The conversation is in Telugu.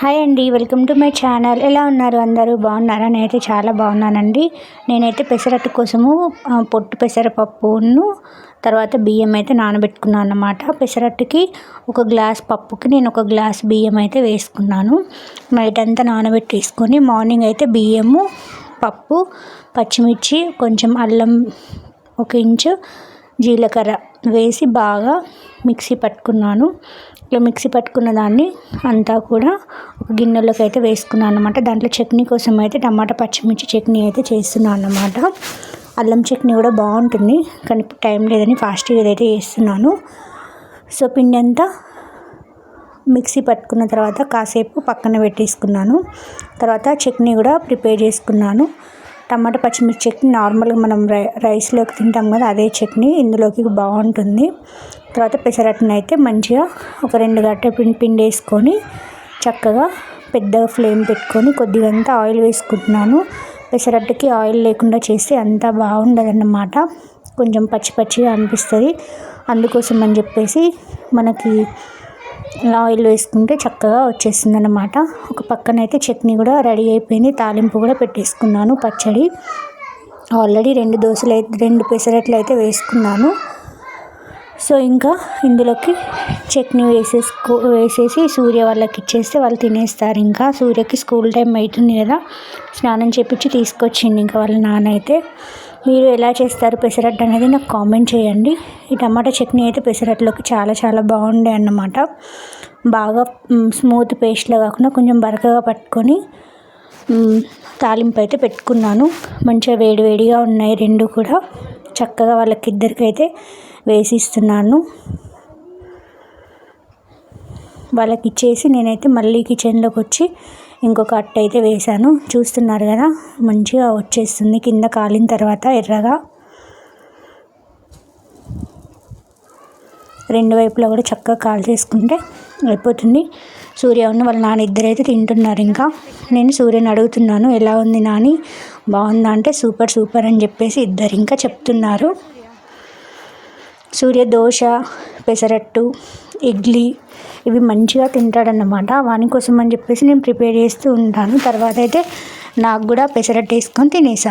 హాయ్ అండి వెల్కమ్ టు మై ఛానల్. ఎలా ఉన్నారు అందరూ? బాగున్నారా? నేనైతే చాలా బాగున్నానండి. నేనైతే పెసరట్టు కోసము పొట్టు పెసరపప్పును తర్వాత బియ్యం అయితే నానబెట్టుకున్నాను అన్నమాట. పెసరట్టుకి ఒక గ్లాస్ పప్పుకి నేను ఒక గ్లాస్ బియ్యం అయితే వేసుకున్నాను. నైట్ అంతా నానబెట్టేసుకొని మార్నింగ్ అయితే బియ్యము పప్పు పచ్చిమిర్చి కొంచెం అల్లం ఒక ఇంచు జీలకర్ర వేసి బాగా మిక్సీ పట్టుకున్నాను. ఇట్లా మిక్సీ పట్టుకున్న దాన్ని అంతా కూడా ఒక గిన్నెలోకి అయితే వేసుకున్నాను అనమాట దాంట్లో చట్నీ కోసం అయితే టమాటా పచ్చిమిర్చి చట్నీ అయితే చేస్తున్నాను అన్నమాట. అల్లం చట్నీ కూడా బాగుంటుంది కానీ టైం లేదని ఫాస్ట్గా ఇదైతే చేస్తున్నాను. సో పిండి అంతా మిక్సీ పట్టుకున్న తర్వాత కాసేపు పక్కన పెట్టేసుకున్నాను. తర్వాత చట్నీ కూడా ప్రిపేర్ చేసుకున్నాను. టమాటా పచ్చిమిర్చి చట్నీ నార్మల్గా మనం రై రైస్లోకి తింటాం కదా అదే చట్నీ ఇందులోకి బాగుంటుంది. తర్వాత పెసరట్టుని అయితే మంచిగా ఒక రెండు గట్ట పిండి పిండి వేసుకొని చక్కగా పెద్దగా ఫ్లేమ్ పెట్టుకొని కొద్దిగా అంతా ఆయిల్ వేసుకుంటున్నాను. పెసరట్టుకి ఆయిల్ లేకుండా చేస్తే అంత బాగుండదన్నమాట. కొంచెం పచ్చి పచ్చిగా అనిపిస్తుంది. అందుకోసం అని చెప్పేసి మనకి ఆయిల్ వేసుకుంటే చక్కగా వచ్చేస్తుంది అనమాట ఒక పక్కన అయితే చట్నీ కూడా రెడీ అయిపోయింది. తాలింపు కూడా పెట్టేసుకున్నాను పచ్చడి. ఆల్రెడీ రెండు దోశలు అయితే రెండు పెసరట్లు అయితే వేసుకున్నాను. సో ఇంకా ఇందులోకి చట్నీ వేసేసుకో వేసేసి సూర్య వాళ్ళకి ఇచ్చేస్తే వాళ్ళు తినేస్తారు. ఇంకా సూర్యకి స్కూల్ టైం అవుతుంది కదా. స్నానం చేపించి తీసుకొచ్చింది ఇంకా వాళ్ళ నాన్న అయితే. మీరు ఎలా చేస్తారు పెసరట్టు అనేది నాకు కామెంట్ చేయండి. ఈ టమాటా చట్నీ అయితే పెసరట్లోకి చాలా చాలా బాగుండే అన్నమాట. బాగా స్మూత్ పేస్ట్లో కాకుండా కొంచెం బరకగా పట్టుకొని తాలింపు అయితే పెట్టుకున్నాను. మంచిగా వేడివేడిగా ఉన్నాయి రెండు కూడా. చక్కగా వాళ్ళకి ఇద్దరికైతే వేసి ఇస్తున్నాను వాళ్ళకి ఇచ్చేసి నేనైతే మళ్ళీ కిచెన్లోకి వచ్చి ఇంకొక అట్ట అయితే వేశాను. చూస్తున్నారు కదా మంచిగా వచ్చేస్తుంది. కింద కాలిన తర్వాత ఎర్రగా రెండు వైపులా కూడా చక్కగా కాల్ చేసుకుంటే అయిపోతుంది. సూర్య ఉన్న వాళ్ళ నాన్న ఇద్దరైతే తింటున్నారు ఇంకా. నేను సూర్యని అడుగుతున్నాను ఎలా ఉంది నాని? బాగుందా? అంటే సూపర్ సూపర్ అని చెప్పేసి ఇద్దరు ఇంకా చెప్తున్నారు. సూర్య దోశ పెసరట్టు ఇడ్లీ ఇవి మంచిగా తింటాడన్నమాట. వాని కోసం అని చెప్పేసి నేను ప్రిపేర్ చేస్తూ ఉంటాను. తర్వాత అయితే నాకు కూడా పెసరట్టు వేసుకొని తినేసా.